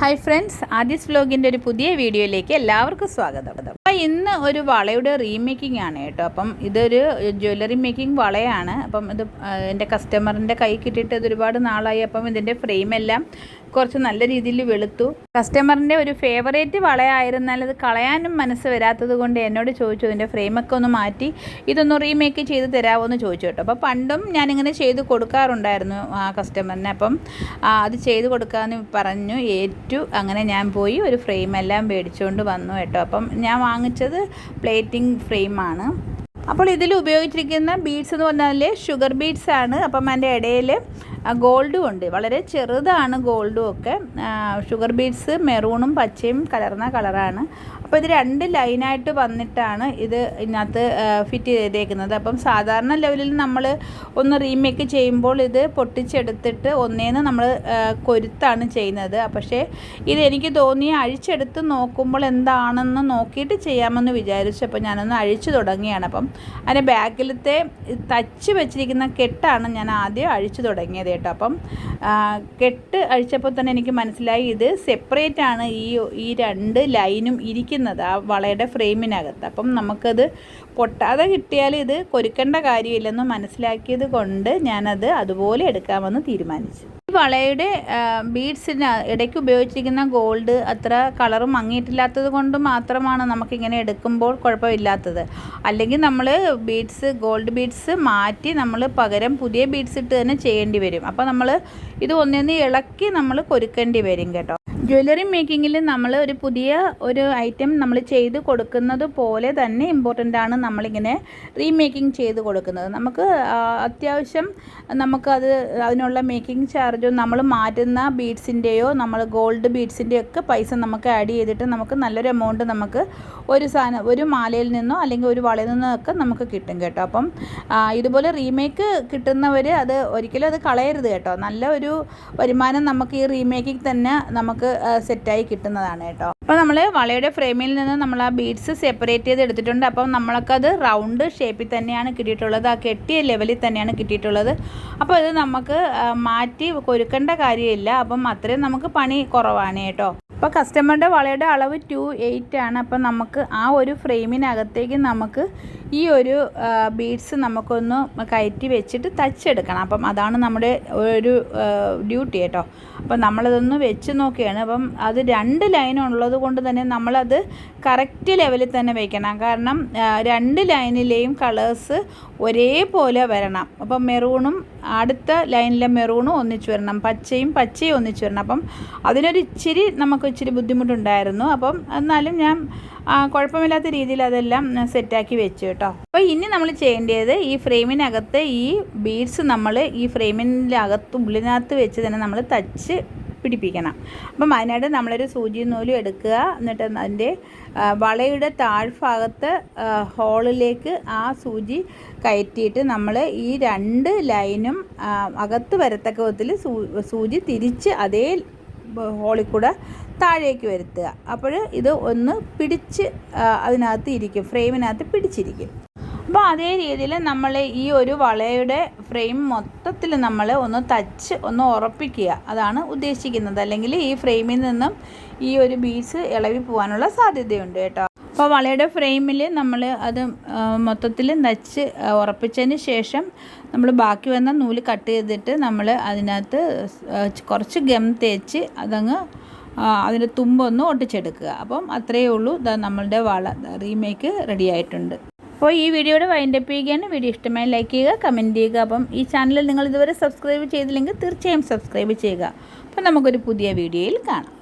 Hi friends ആദ്യസ് വ്ലോഗിന്റെ ഒരു പുതിയ വീഡിയോയിലേക്ക് എല്ലാവർക്കും സ്വാഗതം. അപ്പോൾ ഇന്ന് ഒരു വളയുടെ റീമേക്കിംഗ് ആണ് കേട്ടോ. അപ്പം ഇതൊരു ജ്വല്ലറി മേക്കിംഗ് വളയാണ്. അപ്പം ഇത് എന്റെ കസ്റ്റമറിന്റെ കൈ കിട്ടിയിട്ട് ഇത് ഒരുപാട് നാളായി. അപ്പം ഇതിന്റെ ഫ്രെയിമെല്ലാം കുറച്ച് നല്ല രീതിയിൽ വെളുത്തു. കസ്റ്റമറിന്റെ ഒരു ഫേവറേറ്റ് വളയായിരുന്നാൽ അത് കളയാനും മനസ്സ് വരാത്തത് കൊണ്ട് എന്നോട് ചോദിച്ചു. ഇതിന്റെ ഫ്രെയിമൊക്കെ ഒന്ന് മാറ്റി ഇതൊന്ന് റീമേക്ക് ചെയ്ത് തരാമോ എന്ന് ചോദിച്ചു കേട്ടോ. അപ്പോൾ പണ്ടും ഞാനിങ്ങനെ ചെയ്ത് കൊടുക്കാറുണ്ടായിരുന്നു ആ കസ്റ്റമറിനെ അപ്പം അത് ചെയ്ത് കൊടുക്കാമെന്ന് പറഞ്ഞു. ഏറ്റു അങ്ങനെ ഞാൻ പോയി ഒരു ഫ്രെയിമെല്ലാം മേടിച്ചുകൊണ്ട് വന്നു കേട്ടോ. അപ്പം ഞാൻ വാങ്ങിച്ചത് പ്ലേറ്റിംഗ് ഫ്രെയിമാണ്. അപ്പോൾ ഇതിൽ ഉപയോഗിച്ചിരിക്കുന്ന ബീഡ്സ് എന്ന് പറഞ്ഞാൽ ഷുഗർ ബീഡ്സ് ആണ്. അപ്പം എന്റെ ഇടയിൽ ഗോൾഡും ഉണ്ട്. വളരെ ചെറുതാണ് ഗോൾഡും ഒക്കെ. ഷുഗർ ബീഡ്സ് മെറൂണും പച്ചയും കലർന്ന കളറാണ്. അപ്പോൾ ഇത് രണ്ട് ലൈനായിട്ട് വന്നിട്ടാണ് ഇത് ഇതിനകത്ത് ഫിറ്റ് ചെയ്തേക്കുന്നത്. അപ്പം സാധാരണ ലെവലിൽ നമ്മൾ ഒന്ന് റീമേക്ക് ചെയ്യുമ്പോൾ ഇത് പൊട്ടിച്ചെടുത്തിട്ട് ഒന്നേന്ന് നമ്മൾ കൊരുത്താണ് ചെയ്യുന്നത്. പക്ഷേ ഇത് എനിക്ക് തോന്നി അഴിച്ചെടുത്ത് നോക്കുമ്പോൾ എന്താണെന്ന് നോക്കിയിട്ട് ചെയ്യാമെന്ന് വിചാരിച്ചു. അപ്പോൾ ഞാനൊന്ന് അഴിച്ചു തുടങ്ങിയാണ്. അപ്പം അതിന്റെ ബാക്കിലത്തെ തച്ച് വെച്ചിരിക്കുന്ന കെട്ടാണ് ഞാൻ ആദ്യം അഴിച്ചു തുടങ്ങിയത്. കേട്ടോ. അപ്പം കെട്ട് അഴിച്ചപ്പോൾ തന്നെ എനിക്ക് മനസ്സിലായി ഇത് സെപ്പറേറ്റ് ആണ് ഈ ഈ രണ്ട് ലൈനും ഇരിക്കുന്നത് ആ വളയുടെ ഫ്രെയിമിനകത്ത് അപ്പം നമുക്കത് പൊട്ടാതെ കിട്ടിയാൽ ഇത് കൊരുക്കേണ്ട കാര്യമില്ലെന്ന് മനസ്സിലാക്കിയത് കൊണ്ട് ഞാനത് അതുപോലെ എടുക്കാമെന്ന് തീരുമാനിച്ചു. വളയുടെ ബീഡ്സിന് ഇടയ്ക്ക് ഉപയോഗിച്ചിരിക്കുന്ന ഗോൾഡ് അത്ര കളറും മങ്ങിയിട്ടില്ലാത്തത് കൊണ്ട് മാത്രമാണ് നമുക്കിങ്ങനെ എടുക്കുമ്പോൾ കുഴപ്പമില്ലാത്തത്. അല്ലെങ്കിൽ നമ്മൾ ബീഡ്സ് ഗോൾഡ് ബീഡ്സ് മാറ്റി നമ്മൾ പകരം പുതിയ ബീഡ്സ് ഇട്ട് തന്നെ ചെയ്യേണ്ടി വരും. അപ്പോൾ നമ്മൾ ഇത് ഒന്നൊന്ന് ഇളക്കി നമ്മൾ കൊരുക്കേണ്ടി വരും കേട്ടോ. ജ്വല്ലറി മേക്കിങ്ങിൽ നമ്മൾ ഒരു പുതിയ ഒരു ഐറ്റം നമ്മൾ ചെയ്ത് കൊടുക്കുന്നത് പോലെ തന്നെ ഇമ്പോർട്ടന്റ് ആണ് നമ്മളിങ്ങനെ റീമേക്കിംഗ് ചെയ്ത് കൊടുക്കുന്നത്. നമുക്ക് അത്യാവശ്യം നമുക്കത് അതിനുള്ള മേക്കിംഗ് ചാർജോ നമ്മൾ മാറ്റുന്ന ബീഡ്സിന്റെയോ നമ്മൾ ഗോൾഡ് ബീഡ്സിന്റെയോ ഒക്കെ പൈസ നമുക്ക് ആഡ് ചെയ്തിട്ട് നമുക്ക് നല്ലൊരു എമൗണ്ട് നമുക്ക് ഒരു സാധനം ഒരു മാലയിൽ നിന്നോ അല്ലെങ്കിൽ ഒരു വളയിൽ നിന്നോ ഒക്കെ നമുക്ക് കിട്ടും കേട്ടോ. അപ്പം ഇതുപോലെ റീമേക്ക് കിട്ടുന്നവർ അത് ഒരിക്കലും അത് കളയരുത് കേട്ടോ. നല്ല ഒരു വരുമാനം നമുക്ക് ഈ റീമേക്കിൽ തന്നെ നമുക്ക് സെറ്റായി കിട്ടുന്നതാണ് കേട്ടോ. അപ്പോൾ നമ്മൾ വളയുടെ ഫ്രെയിമിൽ നിന്ന് നമ്മൾ ആ ബീഡ്സ് സെപ്പറേറ്റ് ചെയ്ത് എടുത്തിട്ടുണ്ട്. അപ്പം നമ്മൾക്കത് റൗണ്ട് ഷേപ്പിൽ തന്നെയാണ് കിട്ടിയിട്ടുള്ളത്. ആ കെട്ടിയ ലെവലിൽ തന്നെയാണ് കിട്ടിയിട്ടുള്ളത്. അപ്പോൾ ഇത് നമുക്ക് മാറ്റി കൊരുക്കേണ്ട കാര്യമില്ല. അപ്പം അത്രയും നമുക്ക് പണി കുറവാണ് കേട്ടോ. അപ്പോൾ കസ്റ്റമറുടെ വളയുടെ അളവ് ടു എയ്റ്റ് ആണ്. അപ്പം നമുക്ക് ആ ഒരു ഫ്രെയിമിനകത്തേക്ക് നമുക്ക് ഈ ഒരു ബീഡ്സ് നമുക്കൊന്ന് കയറ്റി വെച്ചിട്ട് തച്ചെടുക്കണം. അപ്പം അതാണ് നമ്മുടെ ഒരു ഡ്യൂട്ടി കേട്ടോ. അപ്പം നമ്മളതൊന്ന് വെച്ച് നോക്കുകയാണ് അപ്പം അത് രണ്ട് ലൈൻ ഉള്ളത് കൊണ്ട് തന്നെ നമ്മളത് കറക്റ്റ് ലെവലിൽ തന്നെ വയ്ക്കണം കാരണം രണ്ട് ലൈനിലെയും കളേഴ്സ് ഒരേപോലെ വരണം. അപ്പം മെറൂണും അടുത്ത ലൈനിലെ മെറൂണും ഒന്നിച്ചു വരണം. പച്ചയും പച്ചയും ഒന്നിച്ചു വരണം. അപ്പം അതിനൊരു ഇച്ചിരി നമുക്ക് ഇച്ചിരി ബുദ്ധിമുട്ടുണ്ടായിരുന്നു. അപ്പം എന്നാലും ഞാൻ കുഴപ്പമില്ലാത്ത രീതിയിൽ അതെല്ലാം സെറ്റാക്കി വെച്ചു കേട്ടോ. അപ്പോൾ ഇനി നമ്മൾ ചെയ്യേണ്ടത് ഈ ഫ്രെയിമിനകത്ത് ഈ ബീഡ്സ് നമ്മൾ ഈ ഫ്രെയിമിന്റെ അകത്ത് ഉള്ളിനകത്ത് വെച്ച് തന്നെ നമ്മൾ തച്ച് പിടിപ്പിക്കണം. അപ്പം അതിനായിട്ട് നമ്മളൊരു സൂചി നൂലും എടുക്കുക. എന്നിട്ട് അതിന്റെ വളയുടെ താഴ്ഭാഗത്ത് ഹോളിലേക്ക് ആ സൂചി കയറ്റിയിട്ട് നമ്മൾ ഈ രണ്ട് ലൈനും അകത്ത് വരത്തക്ക വിധത്തിൽ സൂചി തിരിച്ച് അതേ ഹോളിൽ കൂടെ താഴേക്ക് വരുത്തുക. അപ്പോൾ ഇത് ഒന്ന് പിടിച്ച് അതിനകത്ത് ഇരിക്കും. ഫ്രെയിമിനകത്ത് പിടിച്ചിരിക്കും. അപ്പോൾ അതേ രീതിയിൽ നമ്മൾ ഈ ഒരു വളയുടെ ഫ്രെയിം മൊത്തത്തിൽ നമ്മൾ ഒന്ന് തച്ച് ഒന്ന് ഉറപ്പിക്കുക. അതാണ് ഉദ്ദേശിക്കുന്നത്. അല്ലെങ്കിൽ ഈ ഫ്രെയിമിൽ നിന്നും ഈ ഒരു ബീസ് ഇളവി പോകാനുള്ള സാധ്യതയുണ്ട് കേട്ടോ. അപ്പോൾ വളയുടെ ഫ്രെയിമിൽ നമ്മൾ അത് മൊത്തത്തിൽ നച്ച് ഉറപ്പിച്ചതിന് ശേഷം നമ്മൾ ബാക്കി വന്ന നൂൽ കട്ട് ചെയ്തിട്ട് നമ്മൾ അതിനകത്ത് കുറച്ച് ഗം തേച്ച് അതങ്ങ് അതിന്റെ തുമ്പൊന്ന് ഒട്ടിച്ചെടുക്കുക. അപ്പം അത്രയേ ഉള്ളൂ. നമ്മളുടെ വള റീമേക്ക് റെഡി ആയിട്ടുണ്ട്. അപ്പോൾ ഈ വീഡിയോയുടെ വൈൻഡപ്പ് ചെയ്യുകയാണ്. വീഡിയോ ഇഷ്ടമായി ലൈക്ക് ചെയ്യുക കമന്റ് ചെയ്യുക. അപ്പം ഈ ചാനൽ നിങ്ങൾ ഇതുവരെ സബ്സ്ക്രൈബ് ചെയ്തില്ലെങ്കിൽ തീർച്ചയായും സബ്സ്ക്രൈബ് ചെയ്യുക. അപ്പം നമുക്കൊരു പുതിയ വീഡിയോയിൽ കാണാം.